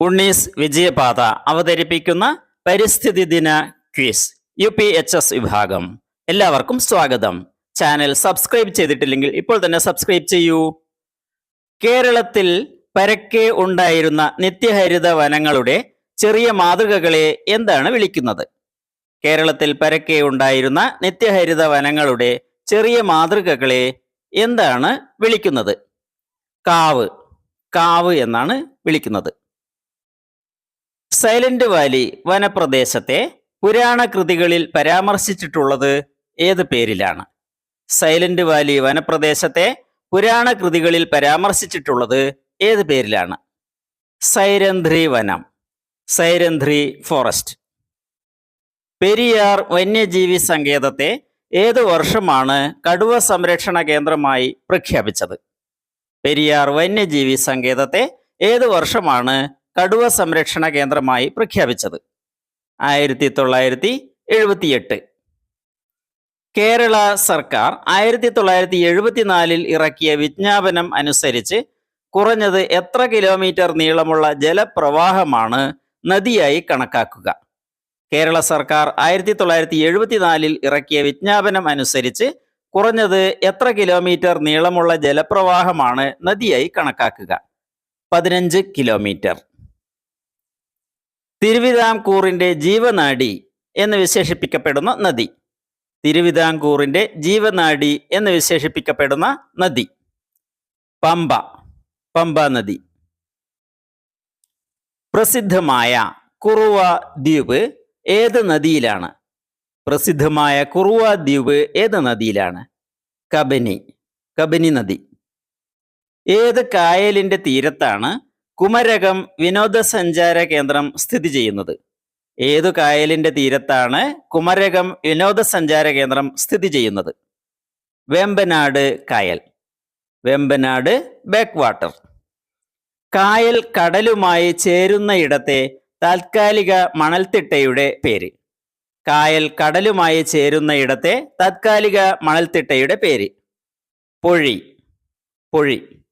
ഉണ്ണീസ് വിജയപാത അവതരിപ്പിക്കുന്ന പരിസ്ഥിതി ദിന quiz U P H S വിഭാഗം. എല്ലാവർക്കും സ്വാഗതം. ചാനൽ സബ്സ്ക്രൈബ് ചെയ്തിട്ടില്ലെങ്കിൽ ഇപ്പോൾ തന്നെ സബ്സ്ക്രൈബ് ചെയ്യൂ. കേരളത്തിൽ പരക്കെ ഉണ്ടായിരുന്ന നിത്യഹരിത വനങ്ങളുടെ ചെറിയ മാതൃകകളെ എന്താണ് വിളിക്കുന്നത്? കേരളത്തിൽ പരക്കെ ഉണ്ടായിരുന്ന നിത്യഹരിത വനങ്ങളുടെ ചെറിയ മാതൃകകളെ എന്താണ് വിളിക്കുന്നത്? കാവ്. കാവ് എന്നാണ് വിളിക്കുന്നത്. സൈലന്റ് വാലി വനപ്രദേശത്തെ പുരാണ കൃതികളിൽ പരാമർശിച്ചിട്ടുള്ളത് ഏത് പേരിലാണ്? സൈലന്റ് വാലി വനപ്രദേശത്തെ പുരാണ കൃതികളിൽ പരാമർശിച്ചിട്ടുള്ളത് ഏത് പേരിലാണ്? സൈരന്ധ്രി വനം സൈരന്ധ്രി ഫോറസ്റ്റ്. പെരിയാർ വന്യജീവി സങ്കേതത്തെ ഏത് വർഷമാണ് കടുവ സംരക്ഷണ കേന്ദ്രമായി പ്രഖ്യാപിച്ചത്? പെരിയാർ വന്യജീവി സങ്കേതത്തെ ഏത് വർഷമാണ് കടുവ സംരക്ഷണ കേന്ദ്രമായി പ്രഖ്യാപിച്ചത്. ആയിരത്തി തൊള്ളായിരത്തി എഴുപത്തിയെട്ട് കേരള സർക്കാർ ആയിരത്തി തൊള്ളായിരത്തി എഴുപത്തിനാലിൽ ഇറക്കിയ വിജ്ഞാപനം അനുസരിച്ച് കുറഞ്ഞത് എത്ര കിലോമീറ്റർ നീളമുള്ള ജലപ്രവാഹമാണ് നദിയായി കണക്കാക്കുക. കേരള സർക്കാർ ആയിരത്തി തൊള്ളായിരത്തി എഴുപത്തിനാലിൽ ഇറക്കിയ വിജ്ഞാപനം അനുസരിച്ച് കുറഞ്ഞത് എത്ര കിലോമീറ്റർ നീളമുള്ള ജലപ്രവാഹമാണ് നദിയായി കണക്കാക്കുക. പതിനഞ്ച് കിലോമീറ്റർ. തിരുവിതാംകൂറിന്റെ ജീവനാടി എന്ന് വിശേഷിപ്പിക്കപ്പെടുന്ന നദി. തിരുവിതാംകൂറിന്റെ ജീവനാടി എന്ന് വിശേഷിപ്പിക്കപ്പെടുന്ന നദി. പമ്പ പമ്പ നദി. പ്രസിദ്ധമായ കുറുവ ദ്വീപ് ഏത് നദിയിലാണ്? പ്രസിദ്ധമായ കുറുവ ദ്വീപ് ഏത് നദിയിലാണ്? കബനി കബനി നദി. ഏത് കായലിന്റെ തീരത്താണ് കുമരകം വിനോദസഞ്ചാര കേന്ദ്രം സ്ഥിതി ചെയ്യുന്നത്. ഏതു കായലിന്റെ തീരത്താണ് കുമരകം വിനോദസഞ്ചാര കേന്ദ്രം സ്ഥിതി ചെയ്യുന്നത്? വേമ്പനാട് കായൽ. വേമ്പനാട് ബാക്ക് വാട്ടർ കായൽ കടലുമായി ചേരുന്ന ഇടത്തെ താൽക്കാലിക മണൽത്തിട്ടയുടെ പേര്. കായൽ കടലുമായി ചേരുന്ന ഇടത്തെ താത്കാലിക മണൽത്തിട്ടയുടെ പേര്. പൊഴി. പൊഴി.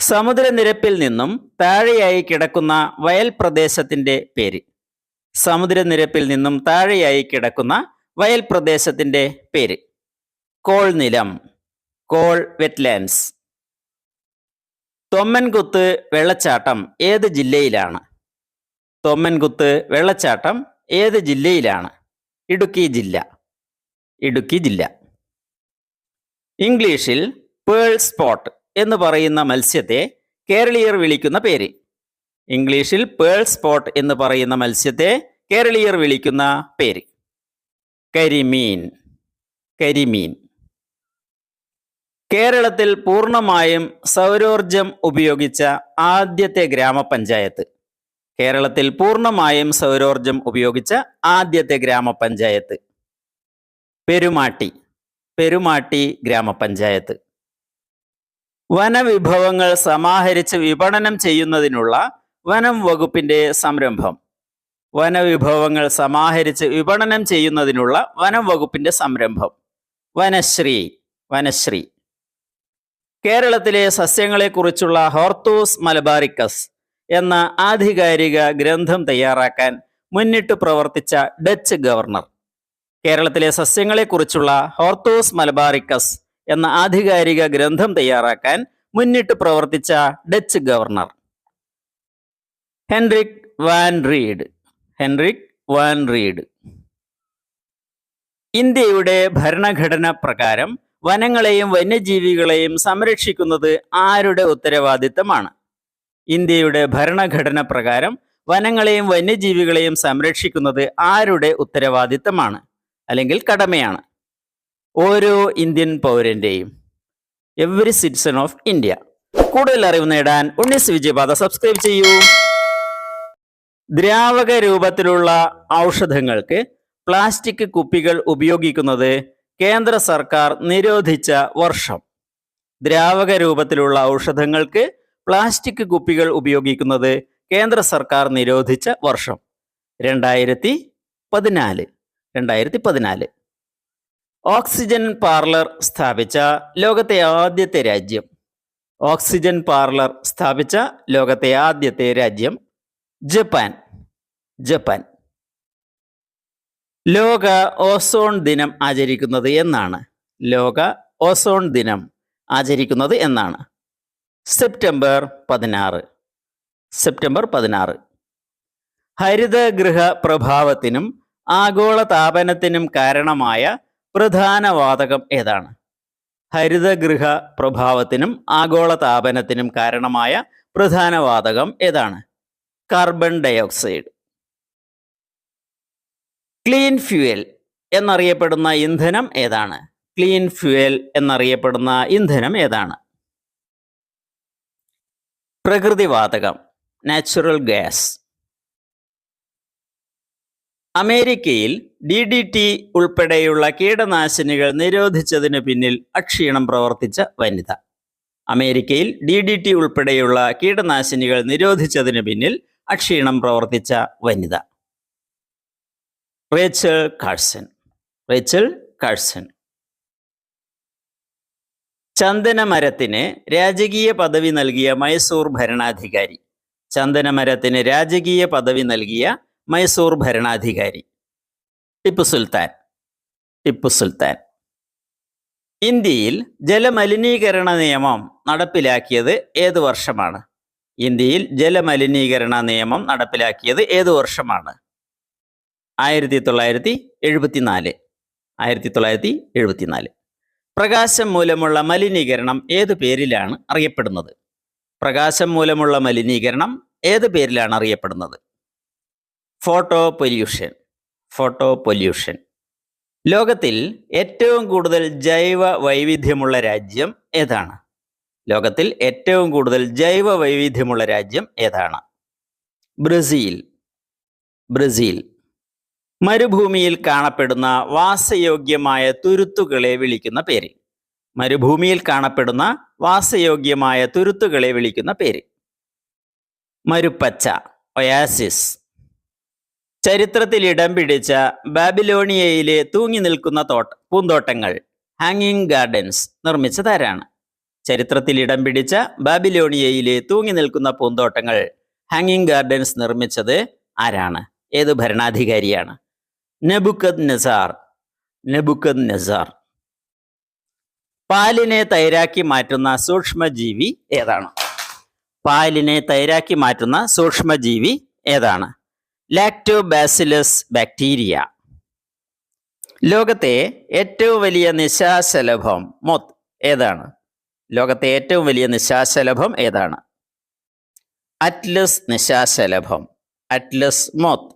സമുദ്രനിരപ്പിൽ നിന്നും താഴെയായി കിടക്കുന്ന വയൽ പ്രദേശത്തിന്റെ പേര്. സമുദ്രനിരപ്പിൽ നിന്നും താഴെയായി കിടക്കുന്ന വയൽ പ്രദേശത്തിന്റെ പേര്. കോൾ നിലം. Call wetlands. തൊമ്മൻകുത്ത് വെള്ളച്ചാട്ടം ഏത് ജില്ലയിലാണ്? തൊമ്മൻകുത്ത് വെള്ളച്ചാട്ടം ഏത് ജില്ലയിലാണ്? ഇടുക്കി ജില്ല. ഇടുക്കി ജില്ല. ഇംഗ്ലീഷിൽ പേൾ സ്പോട്ട്. എന്ന് പറയുന്ന മത്സ്യത്തെ കേരളീയർ വിളിക്കുന്ന പേര്. ഇംഗ്ലീഷിൽ പേൾ സ്പോട്ട് എന്ന് പറയുന്ന മത്സ്യത്തെ കേരളീയർ വിളിക്കുന്ന പേര്. കരിമീൻ. കരിമീൻ. കേരളത്തിൽ പൂർണമായും സൗരോർജം ഉപയോഗിച്ച ആദ്യത്തെ ഗ്രാമപഞ്ചായത്ത്. കേരളത്തിൽ പൂർണമായും സൗരോർജം ഉപയോഗിച്ച ആദ്യത്തെ ഗ്രാമപഞ്ചായത്ത്. പെരുമാട്ടി. പെരുമാട്ടി ഗ്രാമപഞ്ചായത്ത്. വനവിഭവങ്ങൾ സമാഹരിച്ച് വിപണനം ചെയ്യുന്നതിനുള്ള വനം വകുപ്പിന്റെ സംരംഭം. വനവിഭവങ്ങൾ സമാഹരിച്ച് വിപണനം ചെയ്യുന്നതിനുള്ള വനം വകുപ്പിന്റെ സംരംഭം. വനശ്രീ വനശ്രീ. കേരളത്തിലെ സസ്യങ്ങളെക്കുറിച്ചുള്ള ഹോർത്തൂസ് മലബാറിക്കസ് എന്ന ആധികാരിക ഗ്രന്ഥം തയ്യാറാക്കാൻ മുന്നിട്ട് പ്രവർത്തിച്ച ഡച്ച് ഗവർണർ. കേരളത്തിലെ സസ്യങ്ങളെക്കുറിച്ചുള്ള ഹോർത്തോസ് മലബാറിക്കസ് എന്ന ആധികാരിക ഗ്രന്ഥം തയ്യാറാക്കാൻ മുന്നിട്ട് പ്രവർത്തിച്ച Dutch governor. Hendrik van Rheede. Hendrik van Rheede. ഇന്ത്യയുടെ ഭരണഘടന പ്രകാരം വനങ്ങളെയും വന്യജീവികളെയും സംരക്ഷിക്കുന്നത് ആരുടെ ഉത്തരവാദിത്തമാണ്? ഇന്ത്യയുടെ ഭരണഘടന പ്രകാരം വനങ്ങളെയും വന്യജീവികളെയും സംരക്ഷിക്കുന്നത് ആരുടെ ഉത്തരവാദിത്തമാണ്? അല്ലെങ്കിൽ കടമയാണ്? ഓരോ ഇന്ത്യൻ പൗരന്റെയും. എവറി സിറ്റിസൺ ഓഫ് ഇന്ത്യ കൂടുതൽ അറിവ് നേടാൻ ഉണ്ണീസ് വിജയപാത സബ്സ്ക്രൈബ് ചെയ്യൂ. ദ്രാവക രൂപത്തിലുള്ള ഔഷധങ്ങൾക്ക് പ്ലാസ്റ്റിക് കുപ്പികൾ ഉപയോഗിക്കുന്നത് കേന്ദ്ര സർക്കാർ നിരോധിച്ച വർഷം. ദ്രാവക രൂപത്തിലുള്ള ഔഷധങ്ങൾക്ക് പ്ലാസ്റ്റിക് കുപ്പികൾ ഉപയോഗിക്കുന്നത് കേന്ദ്ര സർക്കാർ നിരോധിച്ച വർഷം. രണ്ടായിരത്തി പതിനാല്. രണ്ടായിരത്തി പതിനാല്. ഓക്സിജൻ പാർലർ സ്ഥാപിച്ച ലോകത്തെ ആദ്യത്തെ രാജ്യം. ഓക്സിജൻ പാർലർ സ്ഥാപിച്ച ലോകത്തെ ആദ്യത്തെ രാജ്യം ജപ്പാൻ. ജപ്പാൻ. ലോക ഓസോൺ ദിനം ആചരിക്കുന്നത് എന്നാണ്. ലോക ഓസോൺ ദിനം ആചരിക്കുന്നത് എന്നാണ്. സെപ്റ്റംബർ പതിനാറ്. സെപ്റ്റംബർ പതിനാറ്. ഹരിതഗൃഹ പ്രഭാവത്തിനും ആഗോള താപനത്തിനും കാരണമായ പ്രധാന വാതകം ഏതാണ്? ഹരിതഗൃഹ പ്രഭാവത്തിനും ആഗോള താപനത്തിനും കാരണമായ പ്രധാന വാതകം ഏതാണ്? കാർബൺ ഡയോക്സൈഡ് ക്ലീൻ ഫ്യൂവൽ എന്നറിയപ്പെടുന്ന ഇന്ധനം ഏതാണ്? ക്ലീൻ ഫ്യൂവൽ എന്നറിയപ്പെടുന്ന ഇന്ധനം ഏതാണ്? പ്രകൃതിവാതകം നാച്ചുറൽ ഗ്യാസ് അമേരിക്കയിൽ ഡി ഡി ടി ഉൾപ്പെടെയുള്ള കീടനാശിനികൾ നിരോധിച്ചതിന് പിന്നിൽ അക്ഷീണം പ്രവർത്തിച്ച വനിത. അമേരിക്കയിൽ ഡി ഡി ടി ഉൾപ്പെടെയുള്ള കീടനാശിനികൾ നിരോധിച്ചതിന് പിന്നിൽ അക്ഷീണം പ്രവർത്തിച്ച വനിത. Rachel Carson. Rachel Carson. ചന്ദനമരത്തിന് രാജകീയ പദവി നൽകിയ മൈസൂർ ഭരണാധികാരി. ചന്ദനമരത്തിന് രാജകീയ പദവി നൽകിയ മൈസൂർ ഭരണാധികാരി. ടിപ്പു സുൽത്താൻ. ടിപ്പു സുൽത്താൻ. ഇന്ത്യയിൽ ജലമലിനീകരണ നിയമം നടപ്പിലാക്കിയത് ഏത് വർഷമാണ്? ഇന്ത്യയിൽ ജലമലിനീകരണ നിയമം നടപ്പിലാക്കിയത് ഏത് വർഷമാണ്? ആയിരത്തി തൊള്ളായിരത്തി എഴുപത്തിനാല് ആയിരത്തി തൊള്ളായിരത്തി എഴുപത്തിനാല് പ്രകാശം മൂലമുള്ള മലിനീകരണം ഏത് പേരിലാണ് അറിയപ്പെടുന്നത്? പ്രകാശം മൂലമുള്ള മലിനീകരണം ഏത് പേരിലാണ് അറിയപ്പെടുന്നത്? ഫോട്ടോ പൊല്യൂഷൻ ഫോട്ടോ പൊല്യൂഷൻ ലോകത്തിൽ ഏറ്റവും കൂടുതൽ ജൈവ വൈവിധ്യമുള്ള രാജ്യം ഏതാണ്? ലോകത്തിൽ ഏറ്റവും കൂടുതൽ ജൈവ വൈവിധ്യമുള്ള രാജ്യം ഏതാണ്? ബ്രസീൽ. ബ്രസീൽ. മരുഭൂമിയിൽ കാണപ്പെടുന്ന വാസയോഗ്യമായ തുരുത്തുകളെ വിളിക്കുന്ന പേര്. മരുഭൂമിയിൽ കാണപ്പെടുന്ന വാസയോഗ്യമായ തുരുത്തുകളെ വിളിക്കുന്ന പേര്. മരുപ്പച്ച ഒയാസിസ് ചരിത്രത്തിൽ ഇടം പിടിച്ച ബാബിലോണിയയിലെ തൂങ്ങി നിൽക്കുന്ന തോട്ട പൂന്തോട്ടങ്ങൾ ഹാങ്ങിങ് ഗാർഡൻസ് നിർമ്മിച്ചതാരാണ്? ചരിത്രത്തിൽ ഇടം പിടിച്ച ബാബിലോണിയയിലെ തൂങ്ങി നിൽക്കുന്ന പൂന്തോട്ടങ്ങൾ ഹാങ്ങിങ് ഗാർഡൻസ് നിർമ്മിച്ചത് ആരാണ്? ഏത് ഭരണാധികാരിയാണ്? നെബുക്കദ് നസാർ നെബുക്കദ് നസാർ പാലിനെ തൈരാക്കി മാറ്റുന്ന സൂക്ഷ്മജീവി ഏതാണ്? പാലിനെ തൈരാക്കി മാറ്റുന്ന സൂക്ഷ്മജീവി ഏതാണ്? ലാക്ടോബാസിലസ് ബാക്ടീരിയ ലോകത്തെ ഏറ്റവും വലിയ നിശാശലഭം മൊത്ത് ഏതാണ്? ലോകത്തെ ഏറ്റവും വലിയ നിശാശലഭം ഏതാണ്? അറ്റ്ലസ് നിശാശലഭം. അറ്റ്ലസ് മോത്ത്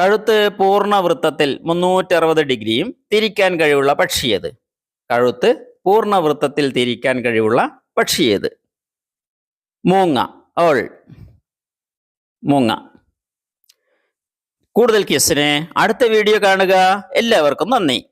കഴുത്ത് പൂർണ വൃത്തത്തിൽ മുന്നൂറ്ററുപത് ഡിഗ്രിയും തിരിക്കാൻ കഴിവുള്ള പക്ഷിയത് കഴുത്ത് പൂർണ വൃത്തത്തിൽ തിരിക്കാൻ കഴിവുള്ള പക്ഷിയത് മൂങ്ങ. ഓൾ. മൂങ്ങ. കൂടുതൽ കേസിന് അടുത്ത വീഡിയോ കാണുക. എല്ലാവർക്കും നന്ദി.